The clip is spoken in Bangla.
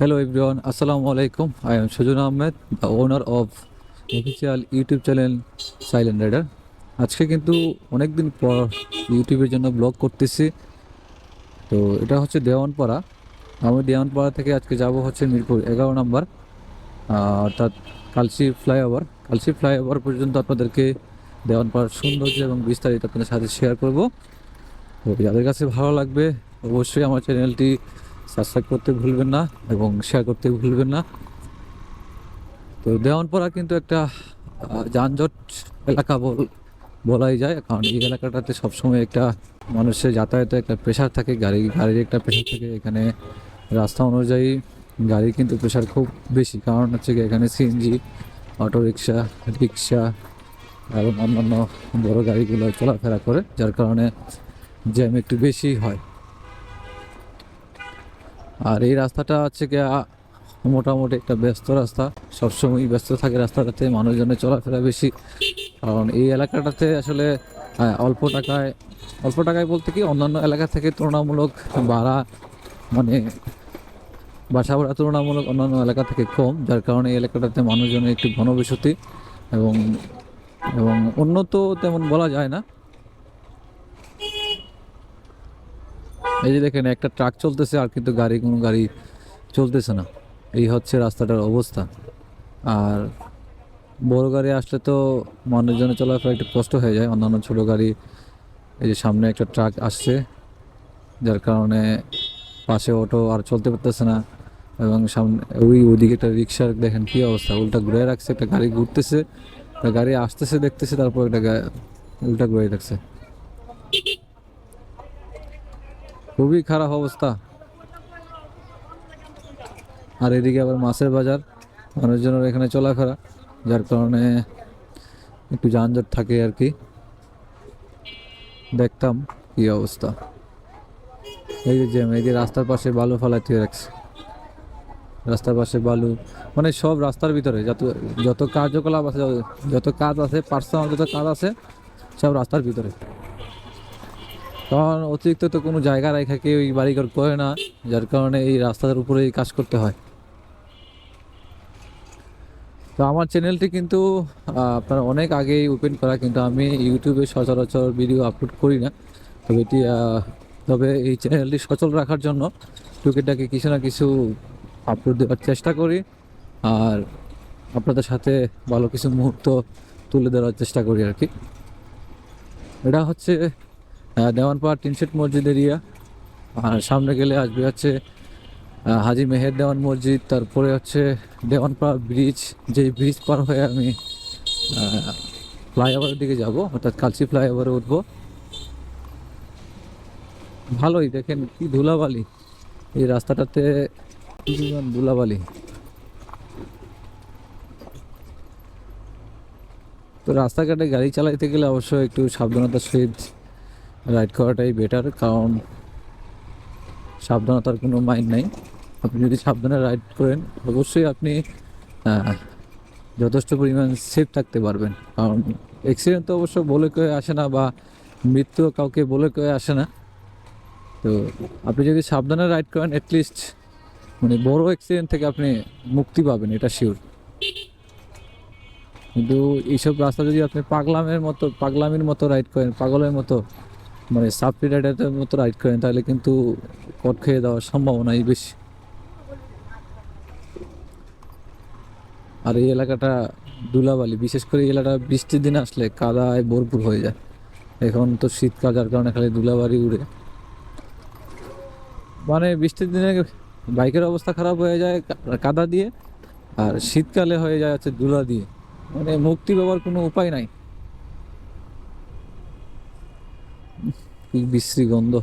Hello everyone, Assalamu alaikum. I am Shajun Ahmed, the owner of official YouTube channel Silent. আজকে কিন্তু অনেক দিন পর ইউটিউবের জন্য ব্লগ করতেছি। তো এটা হচ্ছে দেওয়ানপাড়া। আমি দেওয়ানপাড়া থেকে আজকে যাব হচ্ছে মিরপুর এগারো নম্বর। অর্থাৎ কালসি ফ্লাইওভার। কালসি ফ্লাইওভার পর্যন্ত আপনাদেরকে দেওয়ানপাড়ার সৌন্দর্য এবং বিস্তারিত আপনাদের সাথে শেয়ার করব। তো যাদের কাছে ভালো লাগবে অবশ্যই আমার চ্যানেলটি সাবস্ক্রাইব করতে ভুলবেন না এবং শেয়ার করতে ভুলবেন না। তো দেওয়ানপাড়া কিন্তু একটা যানজট এলাকা বল, বলাই যায়। কারণ এই এলাকাটাতে সবসময় একটা মানুষের যাতায়াতে একটা প্রেশার থাকে, গাড়ি, গাড়ির একটা প্রেশার থাকে। এখানে রাস্তা অনুযায়ী গাড়ির কিন্তু প্রেশার খুব বেশি। কারণ হচ্ছে এখানে সিএনজি অটো রিক্সা এবং অন্যান্য বড় গাড়িগুলো চলাফেরা করে, যার কারণে জ্যাম একটু বেশি হয়। আর এই রাস্তাটা হচ্ছে গিয়া মোটামুটি একটা ব্যস্ত রাস্তা। সবসময় ব্যস্ত থাকে রাস্তাটাতে, মানুষজনের চলাফেরা বেশি। কারণ এই এলাকাটাতে আসলে অল্প টাকায় অল্প টাকায় বলতে কি অন্যান্য এলাকা থেকে তুলনামূলক ভাড়া মানে বাসা ভাড়া তুলনামূলক অন্যান্য এলাকা থেকে কম, যার কারণে এই এলাকাটাতে মানুষজনের একটু ঘনবসতি এবং এবং উন্নত তেমন বলা যায় না। এই যে দেখেন, একটা ট্রাক চলতেছে আর কিন্তু গাড়ি, কোনো গাড়ি চলতেছে না। এই হচ্ছে রাস্তাটার অবস্থা। আর বড় গাড়ি আসলে তো মানুষজনের চলাফেরা একটু কষ্ট হয়ে যায়। অন্যান্য ছোট গাড়ি, এই যে সামনে একটা ট্রাক আসছে, যার কারণে পাশে অটো আর চলতে পারতেছে না। এবং সামনে ওই, ওইদিকে একটা রিক্সার দেখেন কী অবস্থা। উল্টা ঘুরে রাখছে, একটা গাড়ি ঘুরতেছে গাড়ি আসতেছে, দেখতেছে, তারপর একটা উল্টা ঘুরে রাখছে। খুবই খারাপ অবস্থা। আর এদিকে আবার মাছের বাজার, মানুষজনের এখানে চলাফেরা, যার কারণে একটু যানজট থাকে আর কি। দেখতাম কি অবস্থা। এই যে জ্যাম, এই যে রাস্তার পাশে বালু ফালাই দিয়ে রাখছে। রাস্তার পাশে বালু মানে সব রাস্তার ভিতরে, যত যত কার্যকলাপ আছে, যত কাজ আছে পার্সোনাল যত কাজ আছে, সব রাস্তার ভিতরে। কারণ অতিরিক্ত তো কোনো জায়গা রেখা কেউ এই বাড়িঘর করে না, যার কারণে এই রাস্তার উপরেই কাজ করতে হয়। তো আমার চ্যানেলটি কিন্তু আপনার অনেক আগেই ওপেন করা, কিন্তু আমি ইউটিউবে সচরাচর ভিডিও আপলোড করি না। তবে এটি তবে এই চ্যানেলটি সচল রাখার জন্য টুকিটাকি কিছু না কিছু আপলোড দেওয়ার চেষ্টা করি। আর আপনাদের সাথে ভালো কিছু মুহূর্ত তুলে দেওয়ার চেষ্টা করি আর কি। এটা হচ্ছে দেওয়ানপাড়া টিনশেট মসজিদ এরিয়া আর সামনে গেলে আসবে হচ্ছে হাজি মেহের দেওয়ান মসজিদ, তারপরে হচ্ছে দেওয়ানপাড়া ব্রিজ যেই ব্রিজ পার হয়ে আমি ফ্লাইওভারের দিকে যাব, অর্থাৎ কালসি ফ্লাইওভারে উঠবো। ভালোই, দেখেন কি ধুলাবালি। এই রাস্তাটাতে ধুলাবালি। তো রাস্তাঘাটে গাড়ি চালাইতে গেলে অবশ্যই একটু সাবধানতার সহিত রাইড করাটাই বেটার কারণ সাবধানতার কোনো মাইন্ড নাই। আপনি যদি সাবধানে রাইড করেন, অবশ্যই আপনি যথেষ্ট পরিমাণ সেফ থাকতে পারবেন। কারণ অ্যাক্সিডেন্ট তো অবশ্য বলে কয়ে আসে না বা মৃত্যু কাউকে বলে কয়ে আসে না। তো আপনি যদি সাবধানে রাইড করেন অ্যাটলিস্ট মানে বড় অ্যাক্সিডেন্ট থেকে আপনি মুক্তি পাবেন, এটা শিওর কিন্তু এইসব রাস্তা যদি আপনি পাগলামের মতো, পাগলামির মতো রাইড করেন, পাগলের মতো মানে সাবফি রাইডারের মতো রাইড করেন, তাহলে কিন্তু কট খেয়ে দেওয়ার সম্ভাবনাই বেশি। আর এই এলাকাটা দুলাবালি, বিশেষ করে এই এলাকাটা বৃষ্টির দিন আসলে কাদায় ভরপুর হয়ে যায়। এখন তো শীতকাল, যার কারণে খালি ধুলাবালি উড়ে। মানে বৃষ্টির দিনে বাইকের অবস্থা খারাপ হয়ে যায় কাদা দিয়ে, আর শীতকালে হয়ে যায় হচ্ছে দুলা দিয়ে। মানে মুক্তি পাওয়ার কোনো উপায় নাই। বিশ্রী গন্ধ